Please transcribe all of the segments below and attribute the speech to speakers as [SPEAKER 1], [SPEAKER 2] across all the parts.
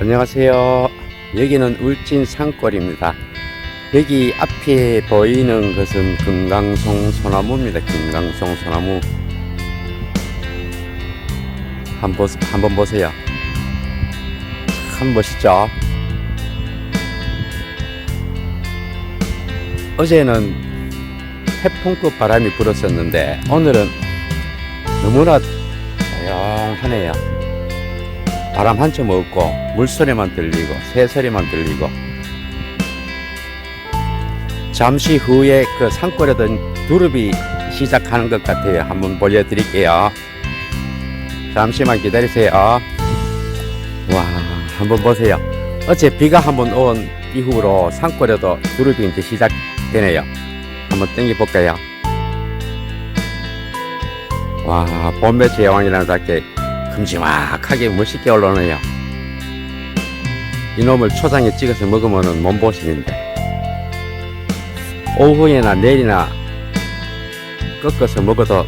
[SPEAKER 1] 안녕하세요. 여기는 울진 산골입니다. 여기 앞에 보이는 것은 금강송 소나무입니다. 금강송 소나무. 한번, 한번 보세요. 참 멋있죠? 어제는 태풍급 바람이 불었었는데 오늘은 너무나 조용하네요. 바람 한 점 없고 물소리만 들리고 새소리만 들리고 잠시 후에 그 산골에도 두릅이 시작하는 것 같아요. 한번 보여드릴게요. 잠시만 기다리세요. 와, 한번 보세요. 어제 비가 한번 온 이후로 산골에도 두릅이 이제 시작되네요. 한번 땡겨 볼까요? 와, 봄의 제왕이라는 답게 큼지막하게 멋있게 올라오네요. 이놈을 초장에 찍어서 먹으면 몸보신인데 오후에나 내일이나 꺾어서 먹어도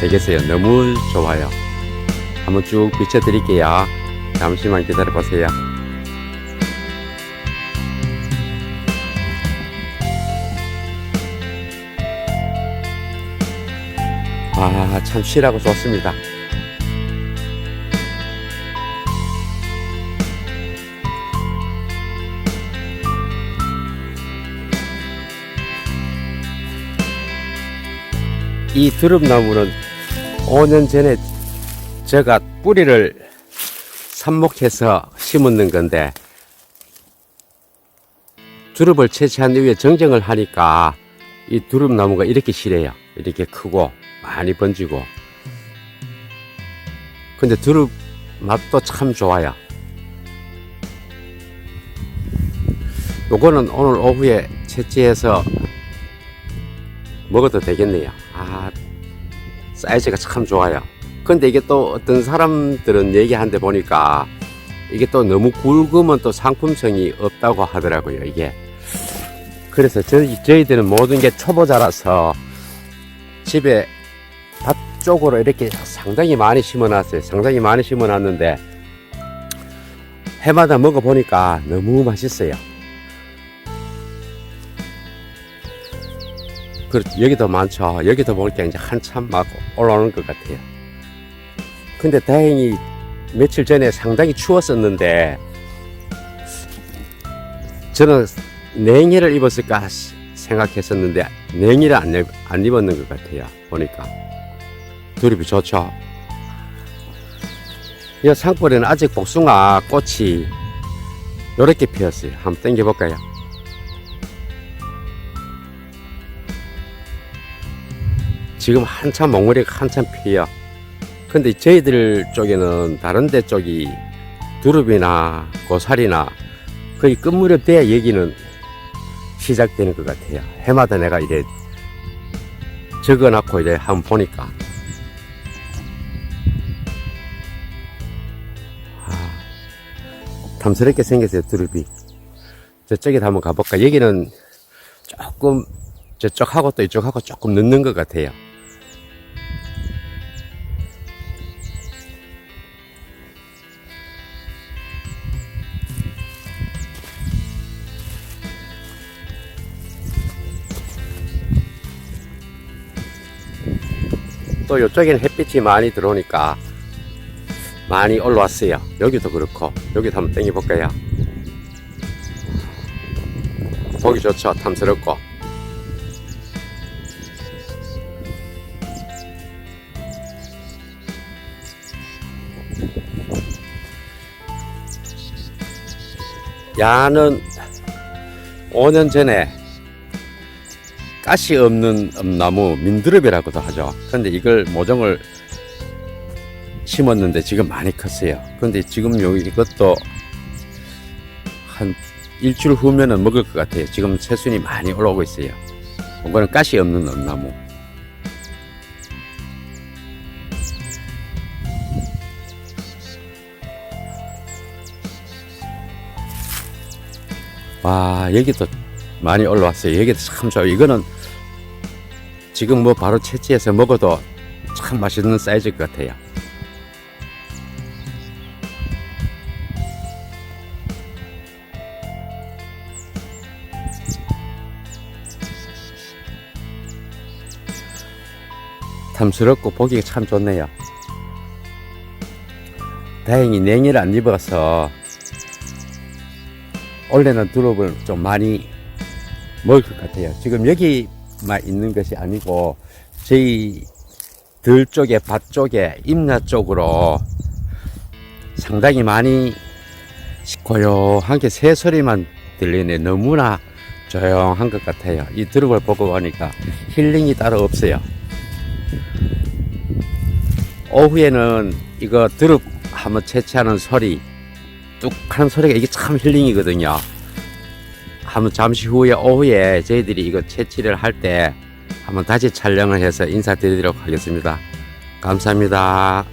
[SPEAKER 1] 되겠어요. 너무 좋아요. 한번 쭉 비춰드릴게요. 잠시만 기다려 보세요. 아, 참 쉬라고 좋습니다. 이 드릅나무는 5년 전에 제가 뿌리를 삽목해서 심었는 건데 두릅을 채취한 이후에 정정을 하니까 이 두릅나무가 이렇게 실해요. 이렇게 크고 많이 번지고 근데 두릅 맛도 참 좋아요. 요거는 오늘 오후에 채취해서 먹어도 되겠네요. 아, 사이즈가 참 좋아요. 근데 이게 또 어떤 사람들은 얘기하는데 보니까 이게 또 너무 굵으면 또 상품성이 없다고 하더라고요, 이게. 그래서 저희, 저희들은 모든 게 초보자라서 집에 밭 쪽으로 이렇게 상당히 많이 심어 놨어요. 상당히 많이 심어 놨는데 해마다 먹어보니까 너무 맛있어요. 그 여기도 많죠. 여기도 보니까 이제 한참 막 올라오는 것 같아요. 근데 다행히 며칠 전에 상당히 추웠었는데 저는 냉이를 입었을까 시- 생각했었는데 냉이를 안, 입- 안 입었는 것 같아요. 보니까 두릅이 좋죠. 이 산골에는 아직 복숭아 꽃이 이렇게 피었어요. 한번 당겨볼까요? 지금 한참 몽골이가 한참 피어. 근데 저희들 쪽에는 다른 데 쪽이 두릅이나 고사리나 거의 끝무렵 돼야 얘기는 시작되는 것 같아요. 해마다 내가 이래 적어놓고 이제 한번 보니까. 아, 탐스럽게 생겼어요, 두릅이. 저쪽에 한번 가볼까? 여기는 조금 저쪽하고 또 이쪽하고 조금 늦는 것 같아요. 또 이쪽에는 햇빛이 많이 들어오니까 많이 올라왔어요. 여기도 그렇고 여기도 한번 땡겨볼까요? 보기 좋죠. 탐스럽고. 야는 5년 전에 가시 없는 엄나무 민드럽이라고도 하죠. 근데 이걸 모종을 심었는데 지금 많이 컸어요. 근데 지금 여기 이것도 한 일주일 후면은 먹을 것 같아요. 지금 새순이 많이 올라오고 있어요. 이거는 가시 없는 엄나무. 와 여기도 많이 올라왔어요. 여기도 참 좋아요. 이거는 지금 뭐 바로 채취해서 먹어도 참 맛있는 사이즈일 것 같아요. 탐스럽고 보기가 참 좋네요. 다행히 냉이를 안 입어서 원래는 두릅을 좀 많이 먹을 것 같아요. 지금 여기 만 있는 것이 아니고 저희 들 쪽에 밭 쪽에 임야 쪽으로 상당히 많이 고요하게 새소리만 들리네 너무나 조용한 것 같아요. 이 두릅을 보고 보니까 힐링이 따로 없어요. 오후에는 이거 두릅 한번 채취하는 소리 뚝 하는 소리가 이게 참 힐링이거든요. 한번 잠시 후에 오후에 저희들이 이거 채취를 할 때 한번 다시 촬영을 해서 인사드리도록 하겠습니다. 감사합니다.